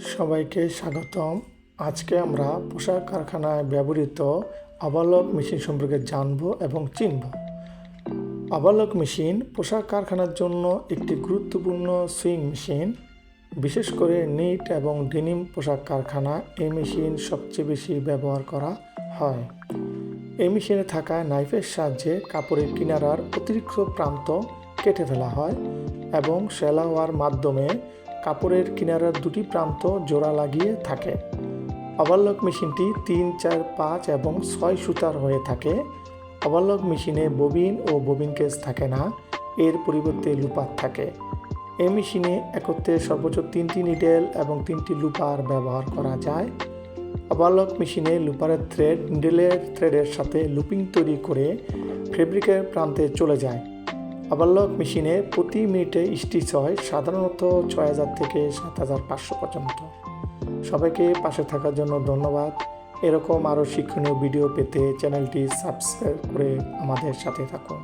সবাইকে স্বাগতম। আজকে আমরা পোশাক কারখানায় ব্যবহৃত আবালক মেশিন সম্পর্কে জানব এবং চিনব। আবালক মেশিন পোশাক কারখানার জন্য একটি গুরুত্বপূর্ণ সুইং মেশিন। বিশেষ করে নিট এবং ডেনিম পোশাক কারখানা এই মেশিন সবচেয়ে বেশি ব্যবহার করা হয়। এই মেশিনে থাকা নাইফের সাহায্যে কাপড়ের কিনারার অতিরিক্ত প্রান্ত কেটে ফেলা হয় এবং সেলা হওয়ার মাধ্যমে কাপড়ের কিনারার দুটি প্রান্ত জোড়া লাগিয়ে থাকে। ওভারলক মেশিনটি তিন, চার, পাঁচ এবং ছয় সুতার হয়ে থাকে। ওভারলক মেশিনে ববিন ও ববিন কেস থাকে না, এর পরিবর্তে লুপার থাকে। এই মেশিনে একত্রে সর্বোচ্চ তিনটি নিডেল এবং তিনটি লুপার ব্যবহার করা যায়। ওভারলক মেশিনে লুপারের থ্রেড নিডেলের থ্রেডের সাথে লুপিং তৈরি করে ফেব্রিকের প্রান্তে চলে যায়। ওভারলক মেশিনে প্রতি মিনিটে স্টিচ হয় সাধারণত ছয় হাজার থেকে সাত হাজার পাঁচশো পর্যন্ত। সবাইকে পাশে থাকার জন্য ধন্যবাদ। এরকম আরও শিক্ষণীয় ভিডিও পেতে চ্যানেলটি সাবস্ক্রাইব করে আমাদের সাথে থাকুন।